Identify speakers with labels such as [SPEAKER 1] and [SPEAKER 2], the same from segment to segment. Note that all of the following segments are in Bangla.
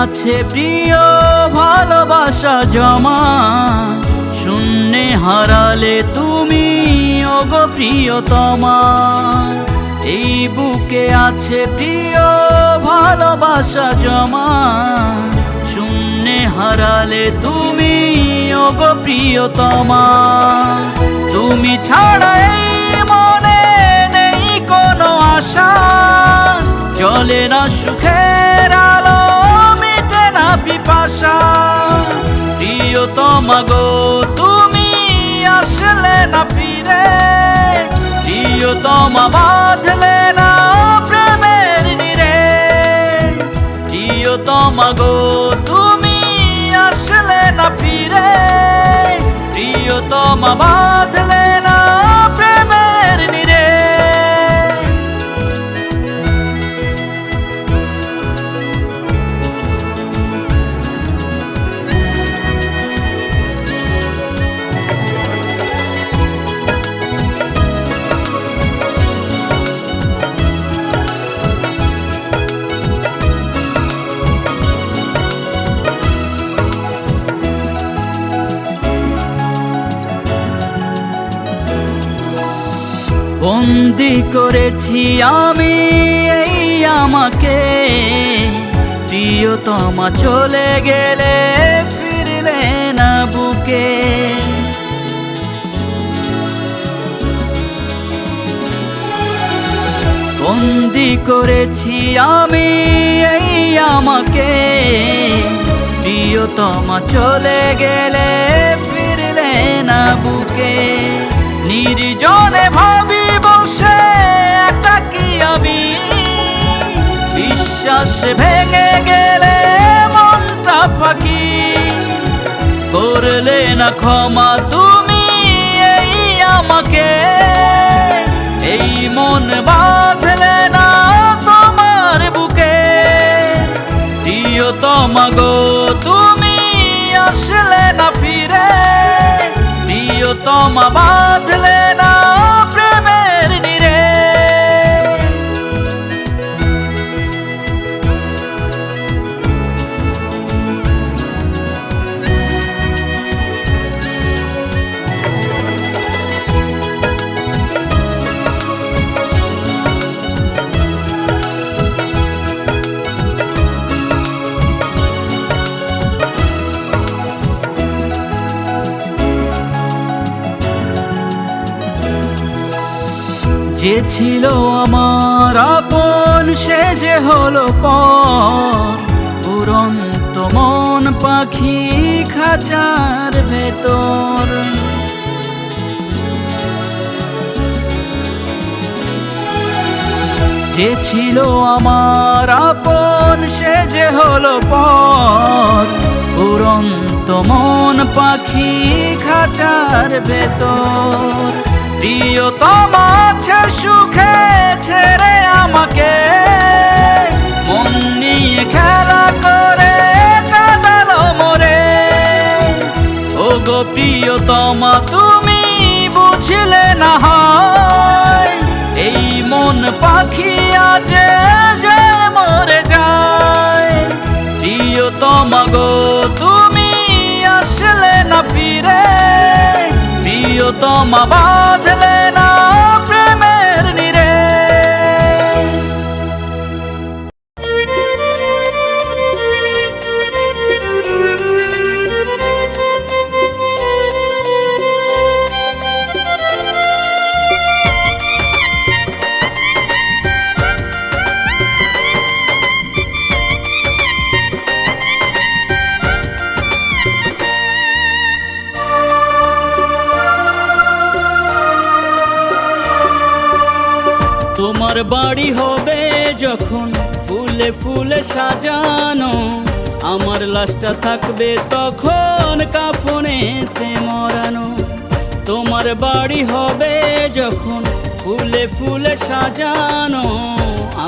[SPEAKER 1] আছে প্রিয় ভালোবাসা জমা। শূন্যে হারালে তুমি, ওগো প্রিয়তমা। এই বুকে আছে প্রিয় ভালোবাসা জমা। শূন্যে হারালে তুমি, ওগো প্রিয়তমা। তুমি ছাড়া মনে নেই কোনো আশা। চলে না সুখের আলো পিপাসা, প্রিয়তমা গো, তুমি আসলে না ফিরে। প্রিয়তমা বাঁধলে না প্রেমের নিরে। প্রিয়তমা গো, তুমি আসলে না ফিরে। প্রিয়তমা বাঁধলে করেছি আমি এই আমাকে। প্রিয়তমা চলে গেলে ফিরলে না বুকে। বন্দি করেছি আমি এই আমাকে। প্রিয়তমা চলে গেলে ফিরলে না বুকে। নির্জনে ভাবি বসে আমি বিশ্বাস ভেঙে গেলে মনটা ফাঁকি। করলে না ক্ষমা তুমি এই আমাকে। এই মন বাঁধলে না তোমার বুকে। প্রিয়তমা গো, তুমি আসলে না ফিরে। প্রিয়তমা বাঁধলে না ছিল আমার আপন, সে যে হলো পর। উড়ন্ত মন পাখি খাঁচার ভেতর। যে ছিল আমার আপন, সে যে হলো পর। উড়ন্ত মন পাখি খাঁচার ভেতর। প্রিয়তম আছে, সুখে ছেড়ে আমাকে। মন নিয়ে খেলা করে কাদালো মরে। ও গো প্রিয়তমা, তুমি বুঝলে না হয়, এই মন পাখি আজ যে মরে যায়। প্রিয়তমা গো, তুমি আসলে না ফিরে। প্রিয়তমা বাঁধলে বাড়ি হবে যখন ফুলে ফুলে সাজানো। আমার লাশটা থাকবে তখন কাফনেতে মরানো। তোমার বাড়ি হবে যখন ফুলে ফুলে সাজানো।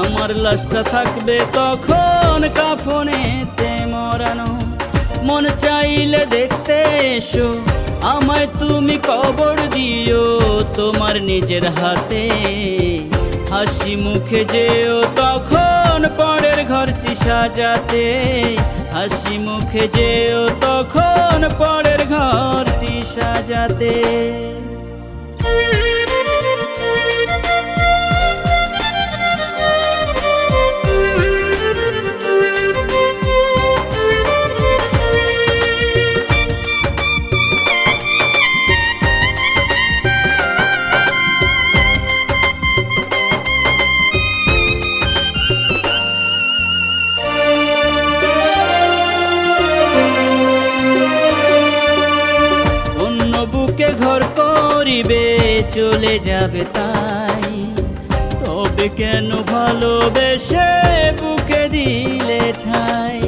[SPEAKER 1] আমার লাশটা থাকবে তখন কাফনেতে মরানো। মন চাইলে দেখতে এসো, আমায় তুমি কবর দিও তোমার নিজের হাতে। হাসি মুখে যেও তখন পরের ঘরটি সাজাতে। হাসি মুখে যেও তখন পরের ঘরটি সাজাতে। যাবে তাই। তবে কেন ভালোবেসে বুকে দিলে ঠাই?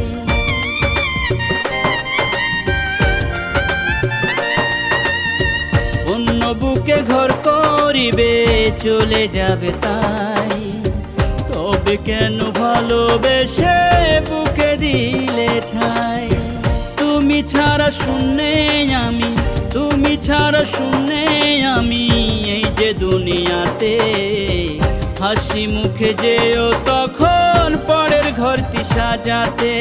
[SPEAKER 1] অন্য বুকে ঘর করিবে, চলে যাবে তাই। তবে কেন ভালোবেসে বুকে দিলে ঠাই? তুমি ছাড়া শুনে আমি তুমি ছাড়া শুনে আমি এই যে দুনিয়াতে। হাসি মুখে যেও তখন পরের ঘরটি সাজাতে।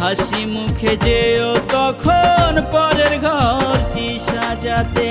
[SPEAKER 1] হাসি মুখে যেও তখন পরের ঘরটি সাজাতে।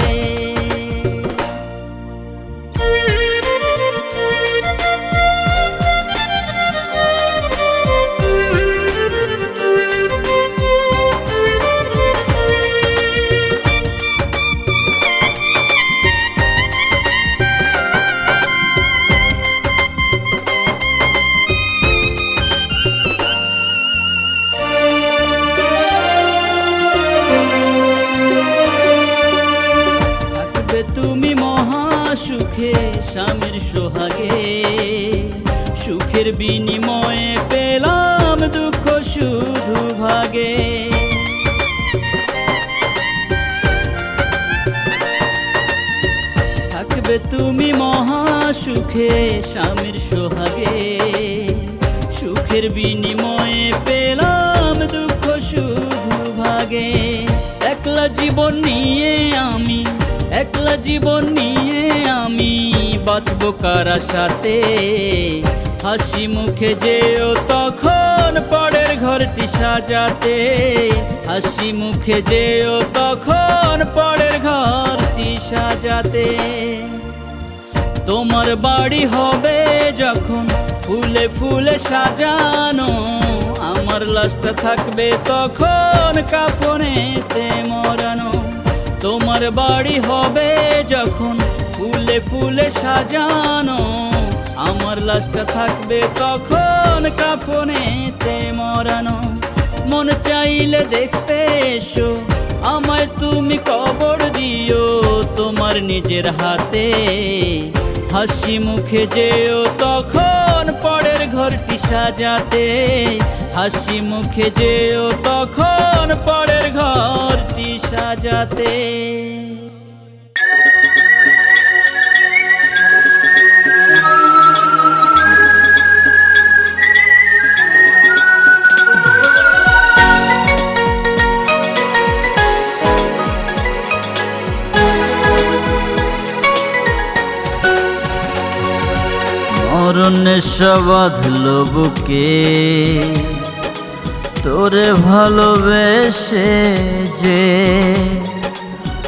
[SPEAKER 1] নিয়ে আমি বাঁচবো কারা সাথে? হাসি মুখে যেও তখন পরের ঘরটি সাজাতে। হাসি মুখে যেও তখন পরের ঘরটি সাজাতে। তোমার বাড়ি হবে যখন ফুলে ফুলে সাজানো। আমার লাশটা থাকবে তখন কাফনেতে মরানো। তোমার বাড়ি হবে যখন ফুলে ফুলে সাজানো। আমার লাশটা থাকবে তখন কাফনেতে মরানো। মন চাইলে দেখতে এসো, আমায় তুমি কবর দিও তোমার নিজের হাতে। হাসি মুখে যেও তখন সাজাতে হাসি মুখে যেও তখন পরের ঘরটি সাজাতে। মরণে সবাধল বুকে তোরে ভালোবেসে যে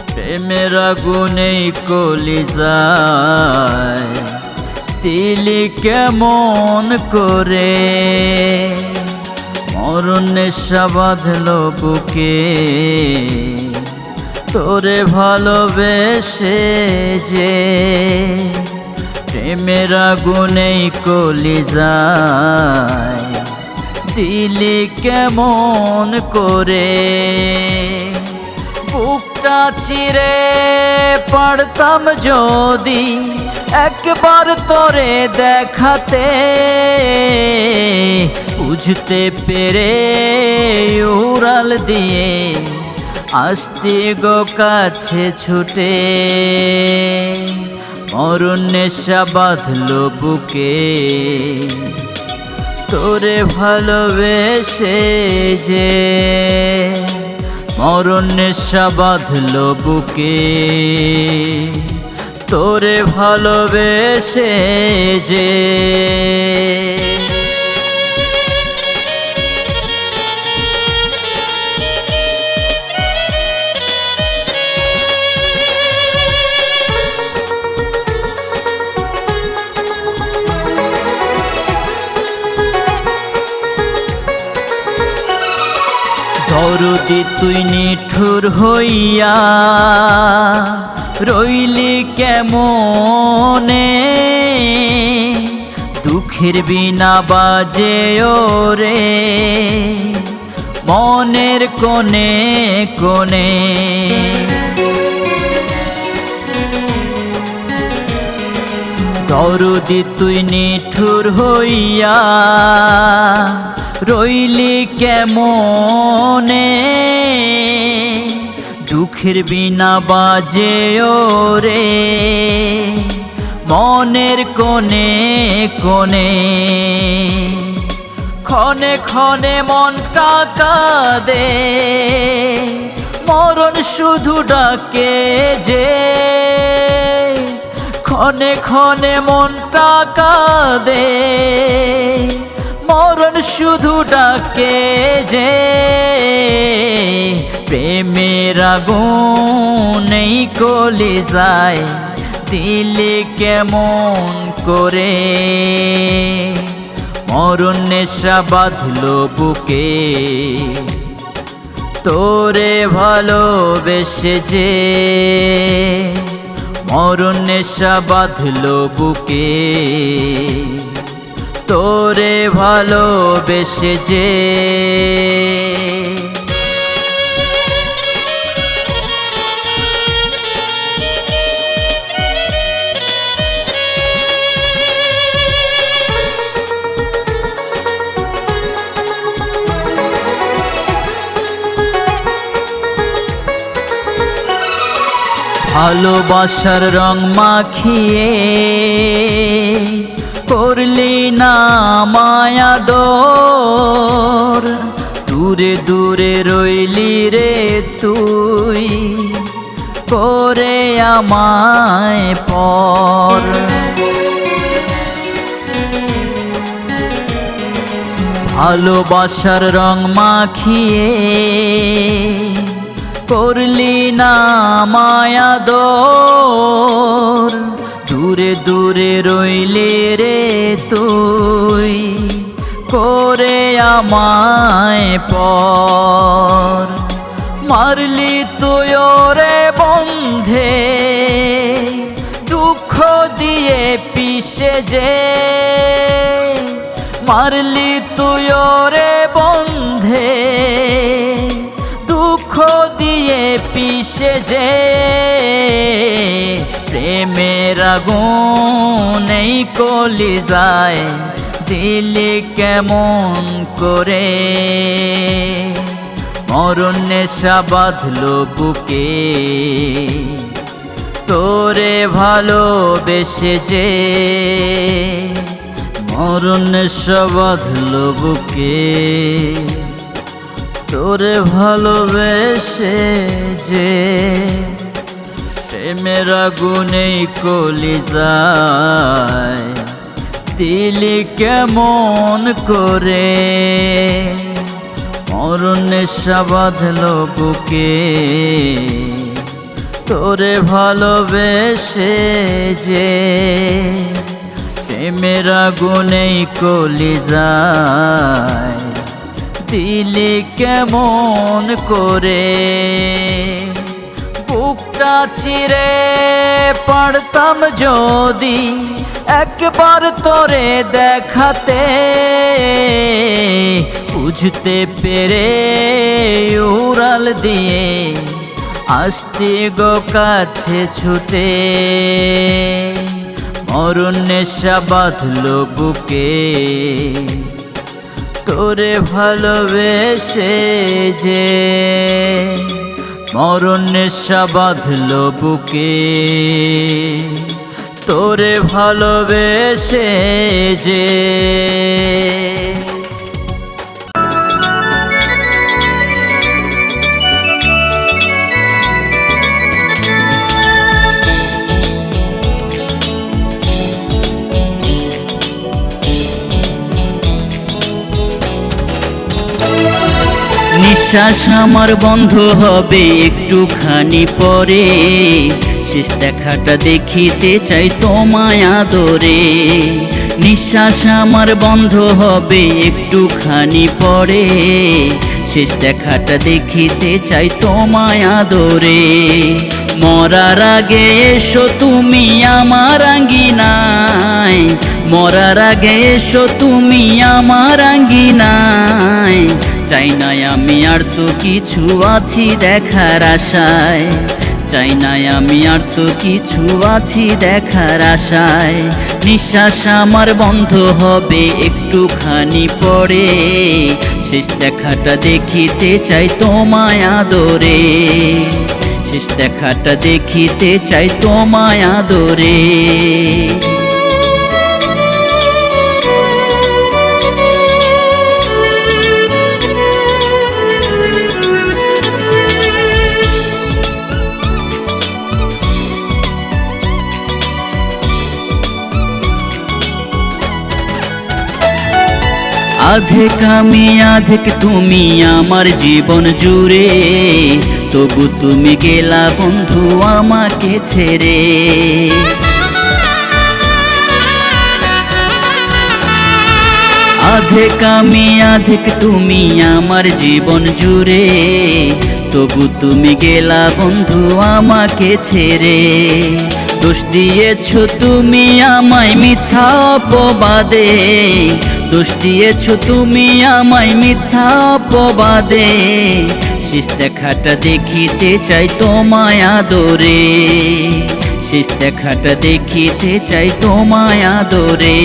[SPEAKER 1] প্রেমের আগুনেই কলি যায়, তিলি কেমন করে? মরণে সাবাধল বুকে তোরে ভালোবেসে যে প্রেমের আগুনেই কলি যায়। দিলি কেমন করে? বুকটা চিরে পারতাম যদি একবার তোরে দেখাতে। বুঝতে পেরে উড়াল দিয়ে আসতে গো কাছে ছুটে। মরণ নেশা বুকে। তোরে ভালোবেসে যে মরণ নেশা বাঁধলো বুকে। তোরে ভালোবেসে যে দরদি তুই নিঠুর হইয়া রইলি কেমনে? দুঃখের বিনা বাজে ওরে মনের কোণে কোণে। দরদি তুই নিঠুর হইয়া রইলি কেমনে? দুঃখের বিনা বাজে ওরে মনের কোণে কোণে, ক্ষণে ক্ষণে মনটা কাঁদে। মরণ শুধু ডাকে যে, ক্ষণে ক্ষণে মনটা কাঁদে। মরণ শুধু ডাকে যে প্রেমের আগুন কলি যায় দিলে কেমন করে? মরণ নেশা বাঁধল বুকে। তোরে ভালোবেসে যে মরণ নেশা বাঁধল বুকে। তোরে ভালোবেসে যে ভালোবাসার রং মাখিয়ে করলি না মায়া দোর। দূরে রইলি রে তুই করে আমায় পর। ভালোবাসার রং মাখিয়ে করলি না মায়া দোর দূরে রইলে রে তুই, করে আমায় পর। মারলি তুই ওরে বন্ধে, দুঃখ দিয়ে পিসে যে। মারলি তুই ওরে বন্ধে, দুঃখ দিয়ে পিসে যে। প্রেমের আগুন এই কলি যায়, দিলি কেমন করে? মরণ নেশা বাঁধল বুকে। তোরে ভালোবেসে যে মরণ নেশা বুকে। তোরে ভালোবেসে যে প্রেমের আগুনেই কলি যায় দিলি কেমন করে মরণ নেশা বাঁধল বুকে তোরে ভালোবেসে যে প্রেমের আগুনেই কলি যায় দিলি কেমন করে বুকটা চিরে পারতাম যদি একবার তোরে দেখাতে। বুঝতে পেরে উড়াল দিয়ে আসতে গো কাছে ছুটে। মরণ নেশা বাঁধল বুকে। তোরে ভালোবেসে যে মরণ নেশা বাঁধল বুকে। তোরে ভালোবেসে যে
[SPEAKER 2] নিঃশ্বাস আমার বন্ধ হবে একটুখানি পরে। শেষ দেখাটা দেখিতে চাই তোমায় আদরে। নিঃশ্বাস আমার বন্ধ হবে একটুখানি পরে। শেষ দেখাটা দেখিতে চাই তোমায় আদরে। মরার আগে এসো তুমি আমার আঙ্গিনায়। মরার আগে এসো তুমি আমার আঙ্গিনায়। চাই না আমি আর তো কিছু আছি দেখার আশায়। চাই না আমি আর তো কিছু আছি দেখার আশায়। নিঃশ্বাস আমার বন্ধ হবে একটুখানি পরে। শেষ দেখাটা দেখিতে চাই তোমায় আদরে। শেষ দেখাটা দেখিতে চাই তোমায় আদরে। আধেক আমি আধেক তুমি আমার জীবন জুড়ে। তবু তুমি গেলা বন্ধু আমাকে ছেড়ে। আধেক আমি আধেক তুমি আমার জীবন জুড়ে। তবু তুমি গেলা বন্ধু আমাকে ছেড়ে। দোষ দিয়েছ তুমি আমায় মিথ্যা অপবাদে। দোষ দিয়েছ তুমি আমায় মিথ্যা অপবাদে। শেষ দেখাটা দেখিতে চাই তোমায় আদরে। শেষ দেখাটা দেখিতে চাই তোমায় আদরে।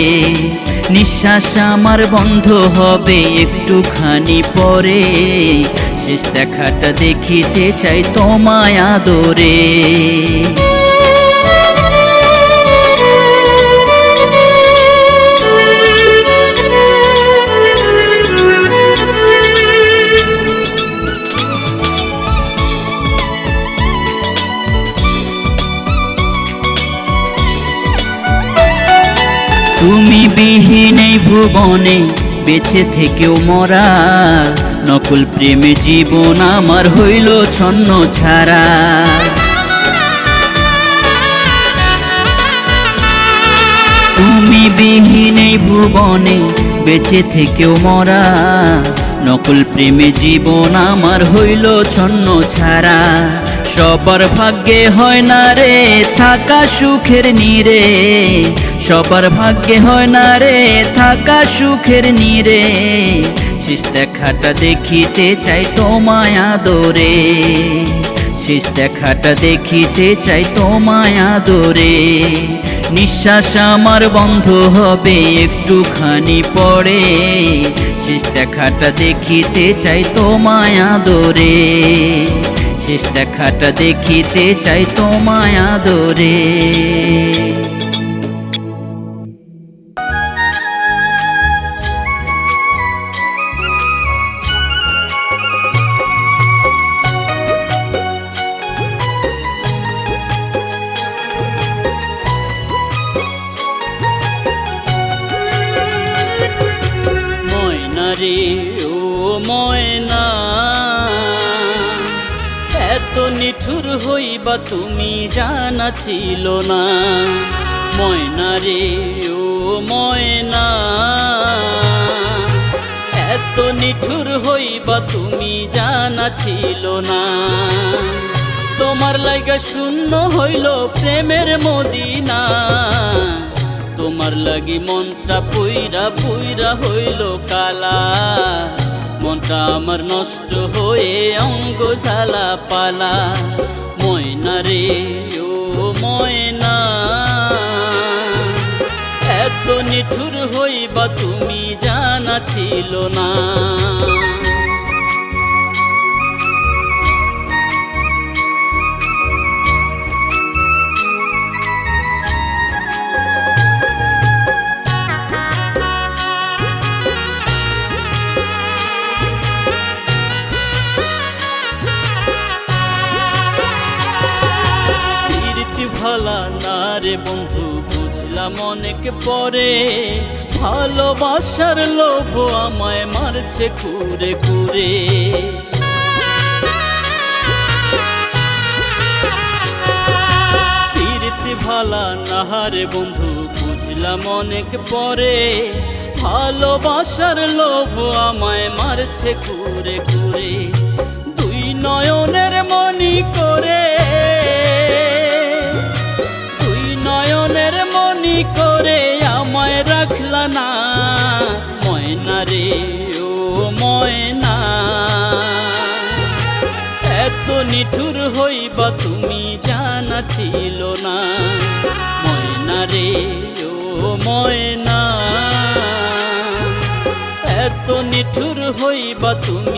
[SPEAKER 2] নিঃশ্বাস আমার বন্ধ হবে একটুখানি পরে। শেষ দেখাটা দেখিতে চাই তোমায় আদরে। বিহীন এই ভুবনে বেঁচে থেকেও মরা। নকল প্রেমে জীবন আমার হইল ছন্ন ছাড়া। তুমি বিহীন এই ভুবনে বেঁচে থেকেও মরা। নকল প্রেমে জীবন আমার হইল ছন্ন ছাড়া। সবার ভাগ্যে হয় না রে, থাকা সুখের নীরে। সবার ভাগ্যে হয় না রে, থাকা সুখের নীরে। শেষ দেখাটা দেখিতে চাই তোমায় আদরে। শেষ দেখাটা দেখিতে চাই তোমায় আদরে। নিঃশ্বাস আমার বন্ধ হবে, একটুখানি পরে। শেষ দেখাটা দেখিতে চাই তোমায় আদরে। শেষ দেখাটা দেখিতে চাই তোমায় আদরে। রে ও ময়না, এত নিঠুর হইবা তুমি জানা ছিল না। ময়না রে ও ময়না, এত নিঠুর হইবা তুমি জানা ছিল না। তোমার লাগা শূন্য হইল প্রেমের মদিনা। তোমার লাগি মনটা পুইরা পুইরা হইল কালা। মনটা আমার নষ্ট হয়ে অঙ্গ ঝালা পালা। ময়না রে, ও ময়না, এত নিঠুর হইবা তুমি জানা ছিল না। থেকে পরে ভালোবাসার লোভ আমায় মারছে কুরে কুরে
[SPEAKER 1] ভালা নাহারে বন্ধু বুঝলাম অনেক পরে ভালোবাসার লোভ আমায় মারছে কুরে কুরে দুই নয়নের মনি করে মনি করে আমায় রাখলা না। ময়না রে, ও ময়না। এত নিঠুর হইবা তুমি জানা ছিল না। ময়না রে, ও ময়না। এত নিঠুর হইবা তুমি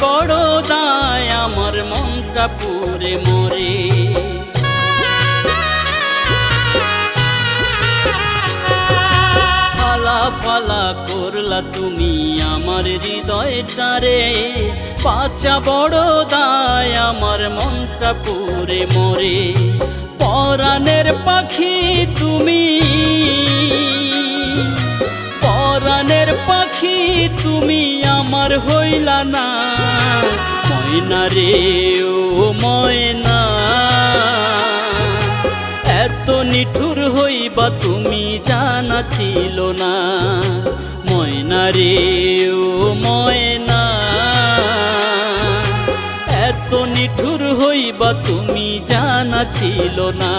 [SPEAKER 1] বড় দায় আমার মনটা পুরে মরে। ফালা ফালা করলা তুমি আমার হৃদয়টারে পাচা বড় দায় আমার মনটা পুরে মরে। পরাণের পাখি তুমি। পরাণের পাখি, তুমি আমার হইলা না। ময়না রে ও ময়না, এত নিঠুর হইবা তুমি জানা ছিল না। ময়না রে ও ময়না, এত নিঠুর হইবা তুমি জানা ছিল না।